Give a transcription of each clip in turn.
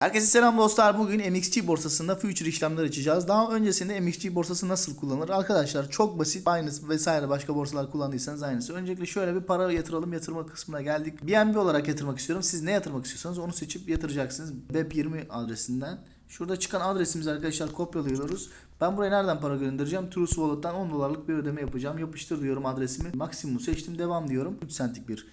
Herkese selam dostlar. Bugün MXC borsasında future işlemler açacağız. Daha öncesinde MXC borsası nasıl kullanılır? Arkadaşlar çok basit. Aynısı vesaire başka borsalar kullandıysanız aynısı. Öncelikle şöyle bir para yatıralım yatırma kısmına geldik. BNB olarak yatırmak istiyorum. Siz ne yatırmak istiyorsanız onu seçip yatıracaksınız. Web20 adresinden. Şurada çıkan adresimizi arkadaşlar kopyalıyoruz. Ben buraya nereden para göndereceğim? True Wallet'tan 10 dolarlık bir ödeme yapacağım. Yapıştır diyorum adresimi. Maksimum seçtim. Devam diyorum. 3 centlik bir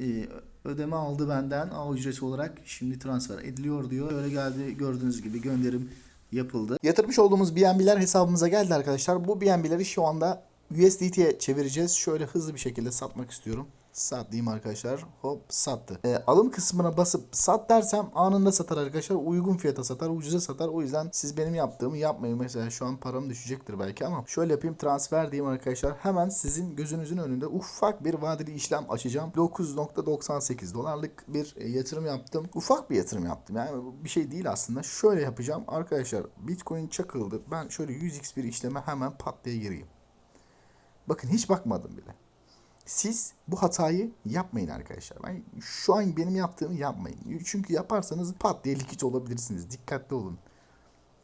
e, ödeme aldı benden ağ ücreti olarak şimdi transfer ediliyor diyor. Öyle geldi gördüğünüz gibi gönderim yapıldı. Yatırmış olduğumuz BNB'ler hesabımıza geldi arkadaşlar. Bu BNB'leri şu anda USDT'ye çevireceğiz. Şöyle hızlı bir şekilde satmak istiyorum. Sat diyeyim arkadaşlar. Hop sattı. E, alım kısmına basıp sat dersem anında satar arkadaşlar. Uygun fiyata satar, ucuza satar. O yüzden siz benim yaptığımı yapmayın. Mesela şu an param düşecektir belki ama şöyle yapayım transfer diyeyim arkadaşlar. Hemen sizin gözünüzün önünde ufak bir vadeli işlem açacağım. 9.98 dolarlık bir e, yatırım yaptım. Ufak bir yatırım yaptım. Yani bir şey değil aslında. Şöyle yapacağım. Arkadaşlar Bitcoin çakıldı. Ben şöyle 100x bir işleme hemen pat diye gireyim. Bakın hiç bakmadım bile. Siz bu hatayı yapmayın arkadaşlar. Ben şu an benim yaptığımı yapmayın. Çünkü yaparsanız pat diye likit olabilirsiniz. Dikkatli olun.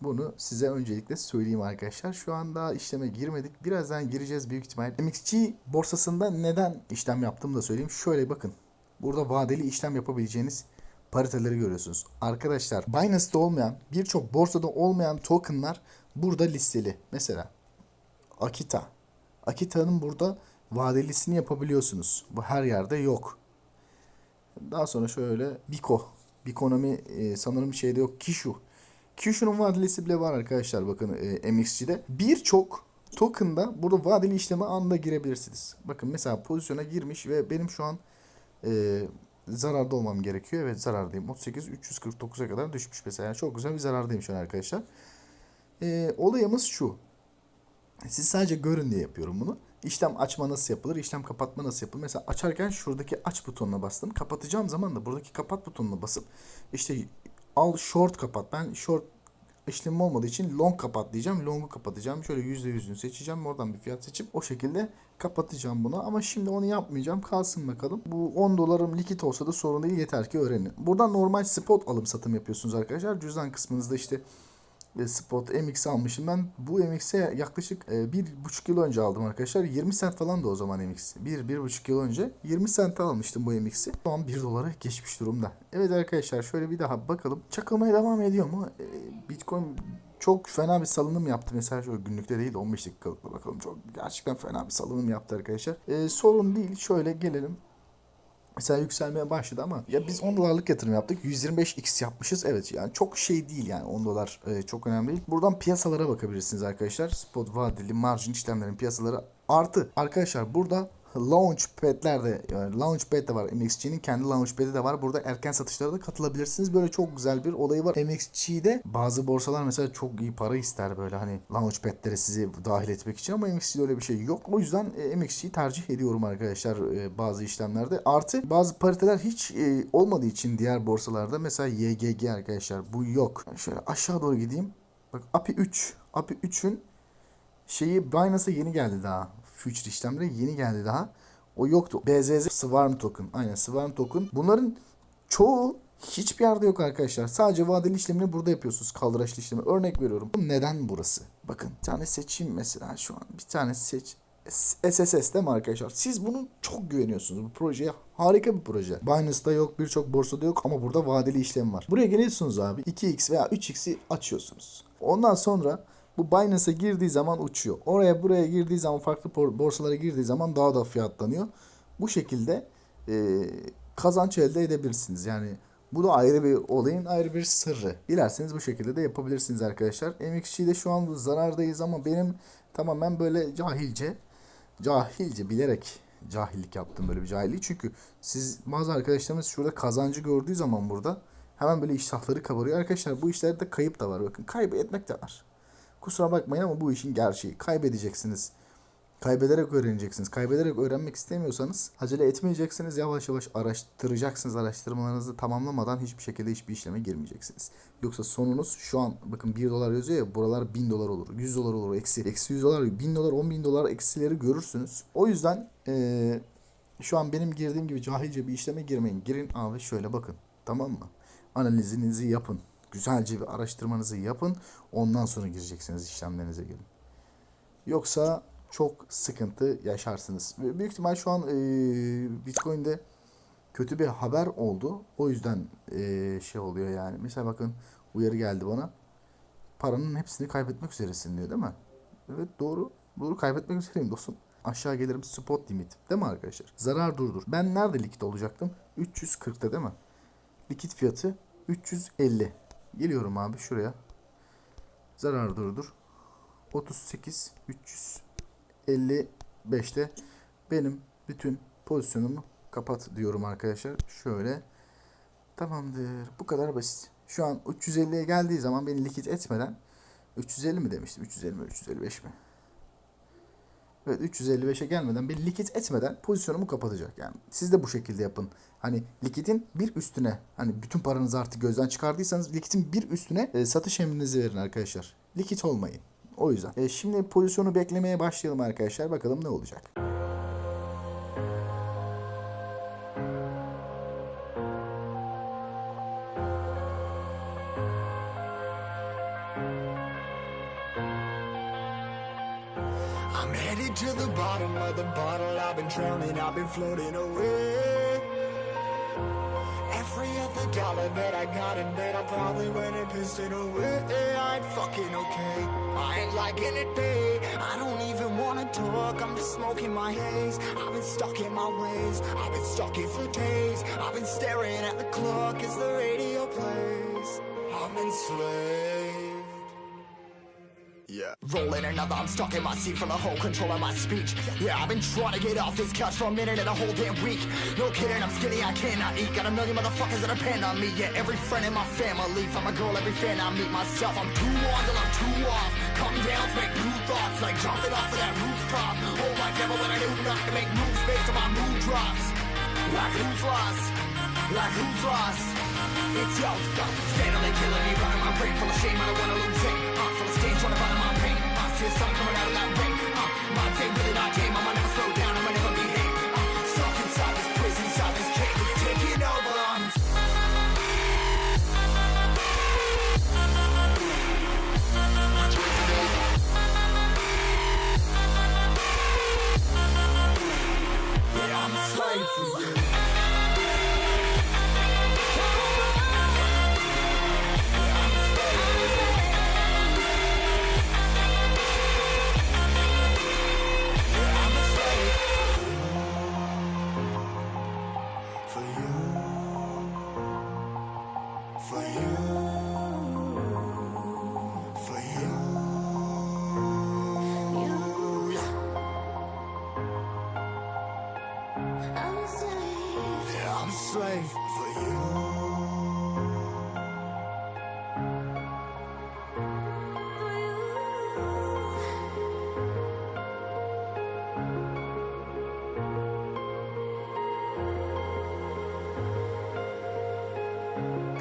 Bunu size öncelikle söyleyeyim arkadaşlar. Şu an daha işleme girmedik. Birazdan gireceğiz büyük ihtimal. MXC borsasında neden işlem yaptığımı da söyleyeyim. Şöyle bakın. Burada vadeli işlem yapabileceğiniz pariteleri görüyorsunuz. Arkadaşlar Binance'da olmayan birçok borsada olmayan tokenlar burada listeli. Mesela Akita. Akita'nın burada vadelisini yapabiliyorsunuz. Bu her yerde yok. Daha sonra şöyle Biko. Bikonomi e, sanırım şeyde yok. Kishu. Kishu'nun vadelisi bile var arkadaşlar bakın e, MXC'de. Birçok token'da burada vadeli işleme anında girebilirsiniz. Bakın mesela pozisyona girmiş ve benim şu an e, zararda olmam gerekiyor. Evet zarardayım. 38 349'a kadar düşmüş mesela. Yani çok güzel bir zarardayım şu an arkadaşlar. E, olayımız şu. Siz sadece görün diye yapıyorum bunu. İşlem açma nasıl yapılır, işlem kapatma nasıl yapılır? Mesela açarken şuradaki aç butonuna bastım. Kapatacağım zaman da buradaki kapat butonuna basıp işte al short kapat. Ben short işlemim olmadığı için long kapat diyeceğim. Long'u kapatacağım. Şöyle %100'ünü seçeceğim. Oradan bir fiyat seçip o şekilde kapatacağım bunu. Ama şimdi onu yapmayacağım. Kalsın bakalım. Bu 10 dolarım likit olsa da sorun değil. Yeter ki öğrenin. Buradan normal spot alım satım yapıyorsunuz arkadaşlar. Cüzdan kısmınızda işte Spot MX almışım. Ben bu MX'e yaklaşık e, bir buçuk yıl önce aldım arkadaşlar. 20 cent falan da o zaman MX. Bir, bir buçuk yıl önce 20 cent almıştım bu MX'i. Şu an 1 dolara geçmiş durumda. Evet arkadaşlar şöyle bir daha bakalım. Çakılmaya devam ediyor mu? E, Bitcoin çok fena bir salınım yaptı. Mesela şöyle günlükte değil 15 dakikalıkla bakalım. Çok gerçekten fena bir salınım yaptı arkadaşlar. E, sorun değil. Şöyle gelelim. Mesela yükselmeye başladı ama ya biz 10 dolarlık yatırım yaptık. 125x yapmışız. Evet yani çok şey değil yani 10 dolar e, çok önemli değil. Buradan piyasalara bakabilirsiniz arkadaşlar. Spot vadeli margin işlemlerin piyasaları artı. Arkadaşlar burada Launchpad'ler de yani Launchpad de var. MXG'nin kendi Launchpad'i de var. Burada erken satışlara da katılabilirsiniz. Böyle çok güzel bir olayı var. MXG'de bazı borsalar mesela çok iyi para ister böyle hani Launchpad'lere sizi dahil etmek için ama MXG'de öyle bir şey yok. O yüzden e, MXG'yi tercih ediyorum arkadaşlar e, bazı işlemlerde. Artı bazı pariteler hiç e, olmadığı için diğer borsalarda mesela YGG arkadaşlar bu yok. Şöyle aşağı doğru gideyim. Bak API 3. API 3'ün şeyi Binance'a yeni geldi daha. Future işlemleri yeni geldi daha. O yoktu. BZZ Swarm Token. Aynen Swarm Token. Bunların çoğu hiçbir yerde yok arkadaşlar. Sadece vadeli işlemini burada yapıyorsunuz. Kaldıraçlı işlemi. Örnek veriyorum. Neden burası? Bakın bir tane seçeyim mesela şu an. Bir tane seç. SSS değil mi arkadaşlar? Siz bunu çok güveniyorsunuz. Bu projeye harika bir proje. Binance'da yok, birçok borsada yok ama burada vadeli işlem var. Buraya geliyorsunuz abi. 2x veya 3x'i açıyorsunuz. Ondan sonra bu Binance'a girdiği zaman uçuyor. Oraya buraya girdiği zaman farklı borsalara girdiği zaman daha da fiyatlanıyor. Bu şekilde e, kazanç elde edebilirsiniz. Yani bu da ayrı bir olayın ayrı bir sırrı. Dilerseniz bu şekilde de yapabilirsiniz arkadaşlar. MXG'de şu an zarardayız ama benim tamamen böyle cahilce cahilce bilerek cahillik yaptım böyle bir cahillik. Çünkü siz bazı arkadaşlarımız şurada kazancı gördüğü zaman burada hemen böyle iştahları kabarıyor. Arkadaşlar bu işlerde kayıp da var. Bakın kaybetmek de var. Kusura bakmayın ama bu işin gerçeği. Kaybedeceksiniz. Kaybederek öğreneceksiniz. Kaybederek öğrenmek istemiyorsanız acele etmeyeceksiniz. Yavaş yavaş araştıracaksınız. Araştırmalarınızı tamamlamadan hiçbir şekilde hiçbir işleme girmeyeceksiniz. Yoksa sonunuz şu an bakın 1 dolar yazıyor ya buralar 1000 dolar olur. 100 dolar olur. Eksi. Eksi 100 dolar, 1000 dolar, 10 bin dolar eksileri görürsünüz. O yüzden ee, şu an benim girdiğim gibi cahilce bir işleme girmeyin. Girin abi şöyle bakın. Tamam mı? analizinizi yapın. Güzelce bir araştırmanızı yapın. Ondan sonra gireceksiniz işlemlerinize gelin. Yoksa çok sıkıntı yaşarsınız. Büyük ihtimal şu an e, Bitcoin'de kötü bir haber oldu. O yüzden e, şey oluyor yani. Mesela bakın uyarı geldi bana. Paranın hepsini kaybetmek üzeresin diyor değil mi? Evet doğru. Doğru kaybetmek üzereyim dostum. Aşağı gelirim spot limit. Değil mi arkadaşlar? Zarar durdur. Ben nerede likit olacaktım? 340'ta değil mi? Likit fiyatı 350. Geliyorum abi şuraya. Zarar durdur. 38 355'te benim bütün pozisyonumu kapat diyorum arkadaşlar. Şöyle. Tamamdır. Bu kadar basit. Şu an 350'ye geldiği zaman beni likit etmeden 350 mi demiştim? 350 mi? 355 mi? Evet 355'e gelmeden beni likit etmeden pozisyonumu kapatacak. Yani siz de bu şekilde yapın. Hani likitin bir üstüne hani bütün paranızı artık gözden çıkardıysanız likitin bir üstüne e, satış emrinizi verin arkadaşlar. Likit olmayın. O yüzden. E, şimdi pozisyonu beklemeye başlayalım arkadaşlar. Bakalım ne olacak. Bottle. I've been drowning, I've been floating away. Every other dollar that I got in bed, I probably went and pissed it away. I ain't fucking okay. I ain't liking it, babe. I don't even wanna talk. I'm just smoking my haze. I've been stuck in my ways. I've been stuck here for days. I've been staring at the clock as the radio plays. I'm enslaved. Yeah. Rolling another, I'm stuck in my seat from the whole control of my speech. Yeah, I've been trying to get off this couch for a minute and a whole damn week. No kidding, I'm skinny, I cannot eat. Got a million motherfuckers that depend on me. Yeah, every friend in my family. From a girl, every fan I meet myself. I'm too on till I'm too off. Come down, make new thoughts, like jumping off of that rooftop. Whole life never when I knew not to make moves based on my mood drops. Like who's lost? Like who's lost? It's yo, steadily killing me, running my brain full of shame. I don't wanna lose it. Uh, full of stage, trying to find my pain. I see the sun coming out of that rain. Uh, my day really not tame. I'ma never slow down.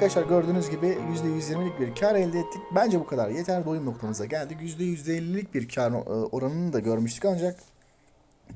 Arkadaşlar gördüğünüz gibi %120'lik bir kar elde ettik. Bence bu kadar. Yeter doyum noktamıza geldik. %150'lik bir kar e, oranını da görmüştük ancak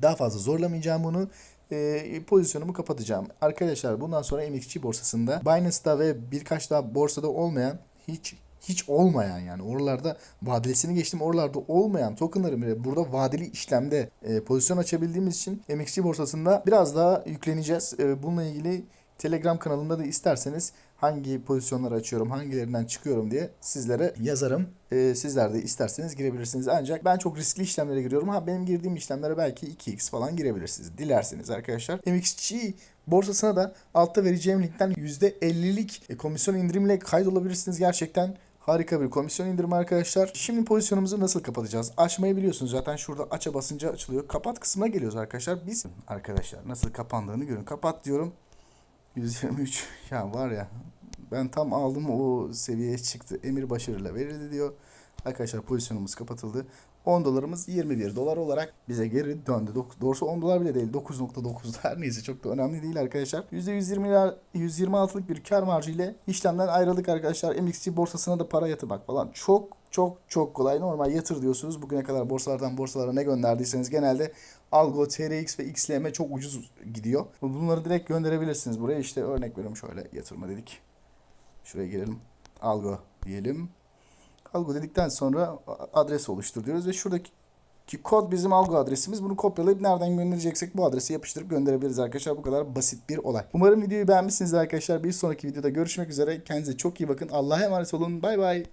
daha fazla zorlamayacağım bunu. E, pozisyonumu kapatacağım. Arkadaşlar bundan sonra MXC borsasında Binance'da ve birkaç daha borsada olmayan hiç hiç olmayan yani oralarda vadelisini geçtim oralarda olmayan tokenları bile burada vadeli işlemde e, pozisyon açabildiğimiz için MXC borsasında biraz daha yükleneceğiz. E, bununla ilgili Telegram kanalımda da isterseniz hangi pozisyonları açıyorum, hangilerinden çıkıyorum diye sizlere yazarım. Ee, sizler de isterseniz girebilirsiniz. Ancak ben çok riskli işlemlere giriyorum. Ha benim girdiğim işlemlere belki 2x falan girebilirsiniz. Dilerseniz arkadaşlar. MXC borsasına da altta vereceğim linkten %50'lik e, komisyon indirimle kaydolabilirsiniz. Gerçekten Harika bir komisyon indirimi arkadaşlar. Şimdi pozisyonumuzu nasıl kapatacağız? Açmayı biliyorsunuz zaten şurada aça basınca açılıyor. Kapat kısmına geliyoruz arkadaşlar. Biz arkadaşlar nasıl kapandığını görün. Kapat diyorum. 123 ya var ya ben tam aldım o seviyeye çıktı. Emir başarıyla verildi diyor. Arkadaşlar pozisyonumuz kapatıldı. 10 dolarımız 21 dolar olarak bize geri döndü. Doğrusu 10 dolar bile değil. 9.9 her neyse çok da önemli değil arkadaşlar. %120 126'lık bir kar marjı ile işlemden ayrıldık arkadaşlar. MXC borsasına da para yatırmak falan çok çok çok kolay. Normal yatır diyorsunuz. Bugüne kadar borsalardan borsalara ne gönderdiyseniz genelde Algo, TRX ve XLM çok ucuz gidiyor. Bunları direkt gönderebilirsiniz buraya. İşte örnek veriyorum şöyle yatırma dedik. Şuraya girelim. Algo diyelim. Algo dedikten sonra adres oluştur diyoruz ve şuradaki ki kod bizim algo adresimiz. Bunu kopyalayıp nereden göndereceksek bu adresi yapıştırıp gönderebiliriz arkadaşlar. Bu kadar basit bir olay. Umarım videoyu beğenmişsiniz arkadaşlar. Bir sonraki videoda görüşmek üzere. Kendinize çok iyi bakın. Allah'a emanet olun. Bay bay.